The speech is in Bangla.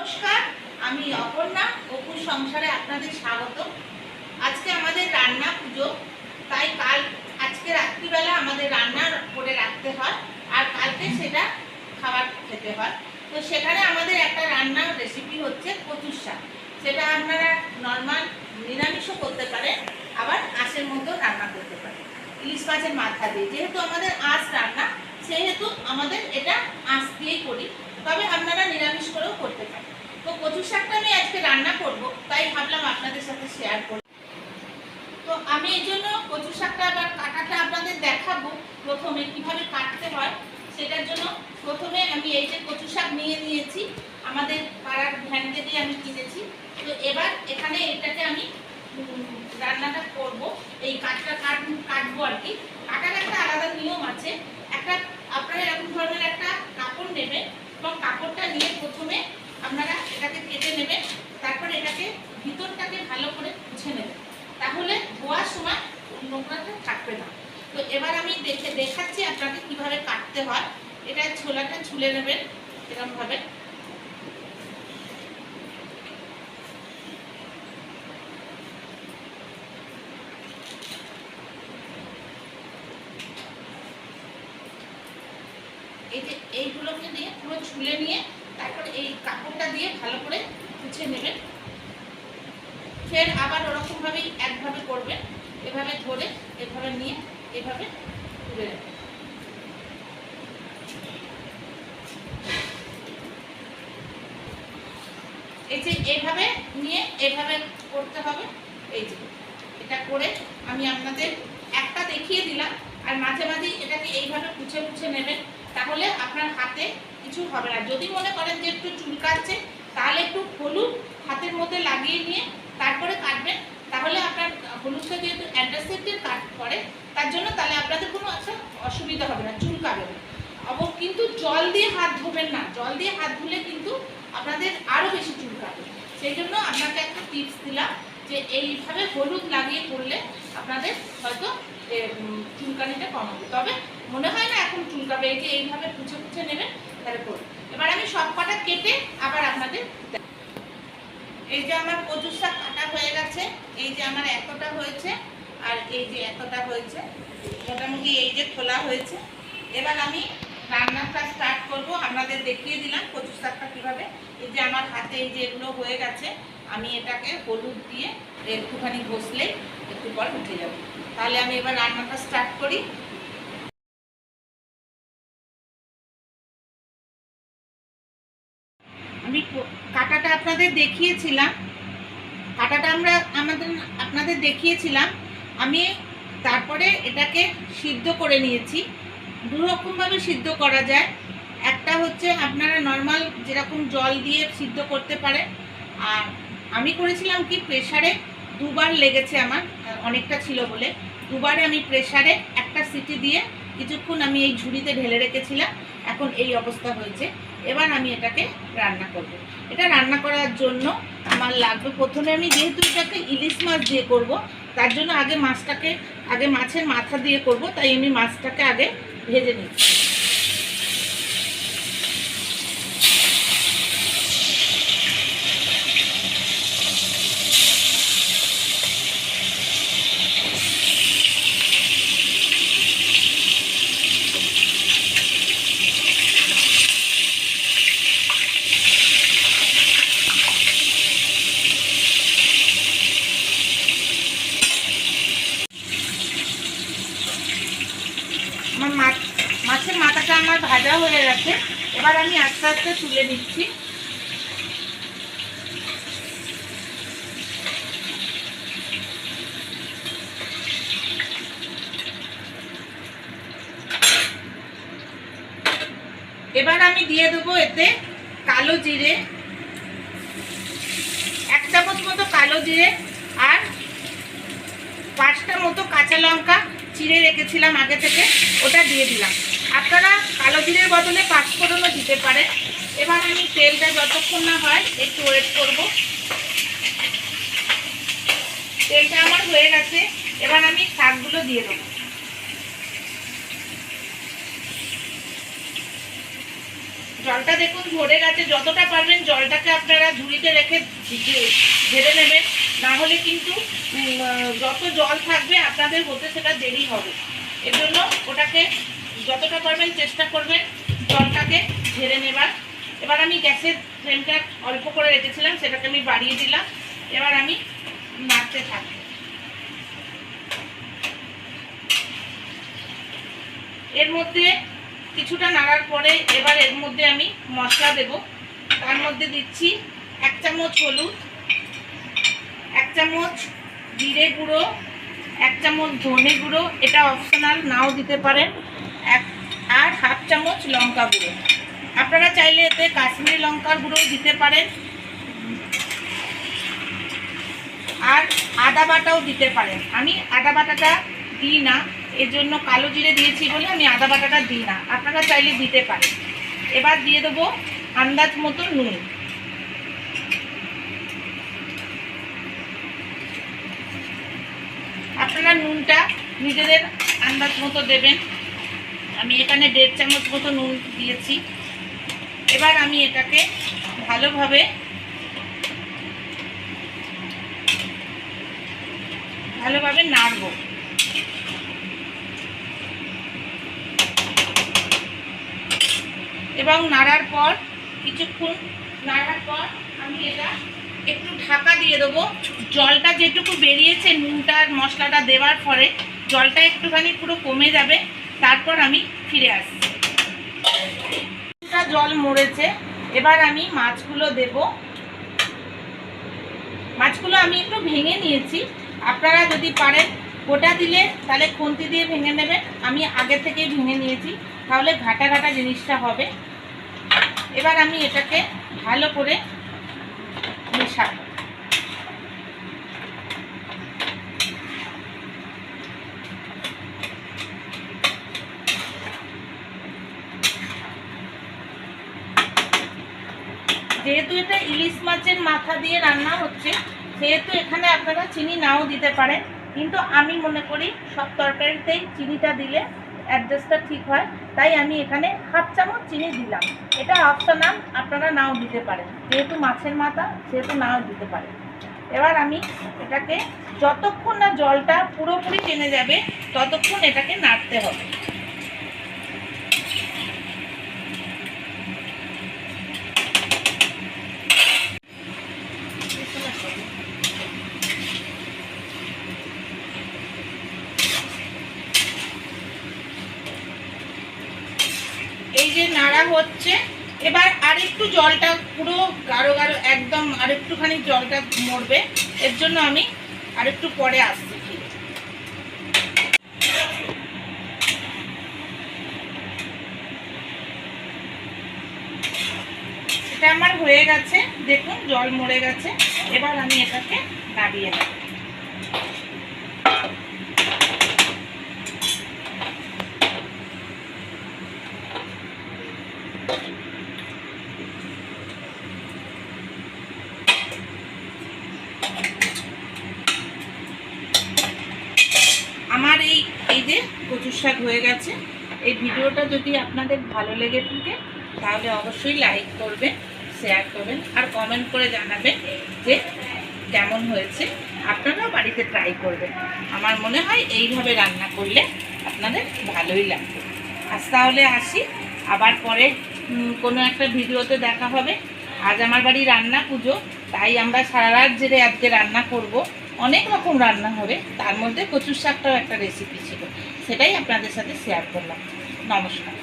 নমস্কার, আমি অপর্ণা অপুর সংসারে আপনাদের স্বাগত আজকে আমাদের রান্না পুজো, তাই কাল, আজকে রাত্রিবেলা আমাদের রান্না করে রাখতে হয়, আর কালকে সেটা খাবার খেতে হয়। তো সেখানে আমাদের একটা রান্নার রেসিপি হচ্ছে কচুর শাক। সেটা আপনারা নর্মাল নিরামিষও করতে পারেন, আবার আঁশের মতো রান্না করতে পারেন। ইলিশ মাছের মাথা দিয়ে, যেহেতু আমাদের আঁশ রান্না, সেহেতু আমাদের এটা আঁশ দিয়েই করি। তবে আপনারা নিরামিষ করেও করতে পারেন তো কচু শাকটা আমি আজকে রান্না করব, তাই ভাবলাম আপনাদের সাথে শেয়ার করি তো আমি এই জন্য কচু শাকটা আবার কাটাটা আপনাদের দেখাবো, প্রথমে কীভাবে কাটতে হয়, সেটার জন্য প্রথমে আমি এই যে কচু শাক নিয়ে নিয়েছি, আমাদের পাড়ার ভ্যান থেকে আমি কিনেছি। তো এবার এখানে এটাকে আমি রান্নাটা করব, এই কাঠটা কাট, কাটবো আর কি। কাটার একটা আলাদা নিয়ম আছে, একটা, আপনারা এরকম ধরনের একটা কাপড় নেবেন, এবং কাপড়টা নিয়ে প্রথমে আপনারা এটাকে কেটে নেবেন, তারপরে এটাকে ভিতরটাকে ভালো করে মুছে নেবেন। তাহলে ধোয়ার সময় নোংরাটা থাকবে না। তো এবার আমি দেখে দেখাচ্ছি আপনাকে কীভাবে কাটতে হয়। এটা ছোলাটা ছুলে নেবেন এরকমভাবে এই যে এইগুলোকে দিয়ে পুরো ছুলে নিয়ে তারপরে এই কাপড়টা দিয়ে ভালো করে মুছে নেবেন। ফের আবার ওরকমভাবেই একভাবে করবেন এভাবে ধরে, এভাবে নিয়ে, এভাবে তুলে নেবেন। এই যে এইভাবে নিয়ে, এভাবে করতে হবে। এই যে এটা করে আমি আপনাদের একটা দেখিয়ে দিলাম। আর মাঝে মাঝে এটাকে এইভাবে পুছে পুছে নেবেন। তাহলে আপনার হাতে কিছু হবে না। যদি মনে করেন যে একটু চুলকাচ্ছে তাহলে একটু হলুদ হাতের মধ্যে লাগিয়ে নিয়ে তারপরে কাটবেন। তাহলে আপনার হলুদটা যেহেতু অ্যান্টাসেপ্টিক কাট করে, তার জন্য তাহলে আপনাদের কোনো আচ্ছা অসুবিধা হবে না চুলকাবে না। অব কিন্তু জল দিয়ে হাত ধোবেন না। জল দিয়ে হাত ধুলে কিন্তু আপনাদের আরও বেশি চুলকাবে সেই জন্য আপনাকে একটা টিপস দিলাম যে এইভাবে হলুদ লাগিয়ে করলে আপনাদের হয়তো চুলকানিটা কমাবে তবে মনে হয় না এখন চুলকাবে এই যে এইভাবে পুছে পুছে নেবেন তাহলে করুন। এবার আমি সব কটা কেটে আবার আপনাদের। এই যে আমার কচুর শাক কাটা হয়ে গেছে, এই যে আমার এতটা হয়েছে, আর এই যে এতটা হয়েছে, মোটামুটি এই যে খোলা হয়েছে। এবার আমি রান্নাটা স্টার্ট করব, আপনাদের দেখিয়ে দিলাম কচু শাকটা কীভাবে। এই যে আমার হাতে এই যে এগুলো হয়ে গেছে, আমি এটাকে হলুদ দিয়ে একটুখানি ঘষলে একটু পর উঠে যাবে। তাহলে আমি এবার রান্নাটা স্টার্ট করি। আমি কাটাটা আপনাদের দেখিয়েছিলাম। কাটাটা আমরা আমাদের, আপনাদের দেখিয়েছিলাম। আমি তারপরে এটাকে সিদ্ধ করে নিয়েছি। দু রকমভাবে সিদ্ধ করা যায়। একটা হচ্ছে আপনারা নর্মাল যেরকম জল দিয়ে সিদ্ধ করতে পারে। আর আমি করেছিলাম কি প্রেশারে দুবার লেগেছে আমার, অনেকটা ছিল বলে। দুবারে আমি প্রেশারে একটা সিটি দিয়ে কিছুক্ষণ আমি এই ঝুড়িতে ঢেলে রেখেছিলাম। এখন এই অবস্থা হয়েছে। এবার আমি এটাকে রান্না করব। এটা রান্না করার জন্য আমার লাগবে প্রথমে আমি যেহেতু এটাকে ইলিশ মাছ দিয়ে করব, তার জন্য আগে মাছটাকে, আগে মাছের মাথা দিয়ে করব, তাই আমি মাছটাকে আগে ভেজে নিচ্ছি আমার মাছ মাছের মাথাটা আমার ভাজা হয়ে গেছে। এবার আমি আস্তে আস্তে তুলে নিচ্ছি। এবার আমি দিয়ে দেবো এতে কালো জিরে। এক চামচ মতো কালো জিরে আর পাঁচটা মতো কাঁচা লঙ্কা চিড়ে রেখেছিলাম আগে থেকে, ওটা দিয়ে দিলাম। আপনারা কালো জিরের বদলে পাঁচফোড়নও দিতে পারেন। এবার আমি তেলটা যতক্ষণ না হয় একটু ওয়েট করব। তেলটা আমার হয়ে গেছে, এবার আমি শাকগুলো দিয়ে দেবো। জলটা দেখুন ভরে গেছে, যতটা পারবেন জলটাকে আপনারা ঝুড়িতে রেখে ঝেড়ে নেবেন। না হলে কিন্তু যত জল থাকবে আপনাদের হতে সেটা দেরি হবে। এর জন্য ওটাকে যতটা পারবেন চেষ্টা করবেন জলটাকে ঝেড়ে নেবার। এবার আমি গ্যাসের ফ্লেমটা অল্প করে রেখেছিলাম, সেটাকে আমি বাড়িয়ে দিলাম। এবার আমি নাড়তে থাকি এর মধ্যে কিছুটা নাড়ার পরে এবার এর মধ্যে আমি মশলা দেব। তার মধ্যে দিচ্ছি এক চামচ হলুদ, এক চামচ জিরে গুঁড়ো, এক চামচ ধনে গুঁড়ো। এটা অপশনাল নাও দিতে পারেন। এক আর হাফ চামচ লঙ্কা গুঁড়ো। আপনারা চাইলে এতে কাশ্মীরি লঙ্কার গুঁড়ো দিতে পারেন। আর আদা বাটাও দিতে পারেন। আমি আদা বাটাটা দিই না এর জন্য কালো জিরে দিয়েছি বলে আমি আদা বাটাটা দিই না। আপনারা চাইলে দিতে পারেন। এবার দিয়ে দেবো আন্দাজ মতো নুন। আপনারা নুনটা নিজেদের আন্দাজ মতো দেবেন। আমি এখানে দেড় চামচ মতো নুন দিয়েছি। এবার আমি এটাকে ভালোভাবে ভালোভাবে নাড়বো। এবং নাড়ার পর, কিছুক্ষণ নাড়ার পর আমি এটা একটু ঢাকা দিয়ে দেবো। জলটা যেটুকু বেরিয়েছে নুনটা মশলাটা দেওয়ার পরে, জলটা একটুখানি পুরো কমে যাবে। তারপর আমি ফিরে আসছি। জল মরেছে, এবার আমি মাছগুলো দেব। মাছগুলো আমি একটু ভেঙে নিয়েছি। আপনারা যদি পারেন গোটা দিলে, তাহলে খুন্তি দিয়ে ভেঙে নেবেন। আমি আগে থেকেই ভেঙে নিয়েছি, তাহলে ঘাটা ঘাটা জিনিসটা হবে। এবার আমি এটাকে ভালো করে মেশাবো। যেহেতু এটা ইলিশ মাছের মাথা দিয়ে রান্না হচ্ছে, সেহেতু এখানে আপনারা চিনি নাও দিতে পারেন। কিন্তু আমি মনে করি সব তরকারিতেই চিনিটা দিলে অ্যাডজাস্টটা ঠিক হয়। তাই আমি এখানে হাফ চামচ চিনি দিলাম। এটা অপশনাল আপনারা নাও দিতে পারেন। যেহেতু মাছের মাথা, সেহেতু নাও দিতে পারেন। এবার আমি এটাকে যতক্ষণ না জলটা পুরোপুরি টেনে যাবে, ততক্ষণ এটাকে নাড়তে হবে। যে নাড়া হচ্ছে, এবার আরেকটু জলটা পুরো গাঢ় গাঢ় একদম আরেকটুখানি জলটা মরবে, এর জন্য আমি আরেকটু পরে আসছি। এটা আমার হয়ে গেছে, দেখুন, জল মরে গেছে, এবার আমি এটাকে নাড়িয়ে নেব আমার এই এই যে কচুর হয়ে গেছে। এই ভিডিওটা যদি আপনাদের ভালো লেগে থাকে, তাহলে অবশ্যই লাইক করবেন শেয়ার করবেন, আর কমেন্ট করে জানাবেন যে কেমন হয়েছে। আপনারাও বাড়িতে ট্রাই করবেন। আমার মনে হয় এইভাবে রান্না করলে আপনাদের ভালোই লাগবে। আজ তাহলে আসি। আবার পরে কোনো একটা ভিডিওতে দেখা হবে। আজ আমার বাড়ি রান্না পুজো, তাই আমরা সারা রাত জেরে আজকে রান্না করব। অনেক রকম রান্না হবে। তার মধ্যে কচুর শাকটাও একটা রেসিপি ছিল। সেটাই আপনাদের সাথে শেয়ার করলাম। নমস্কার।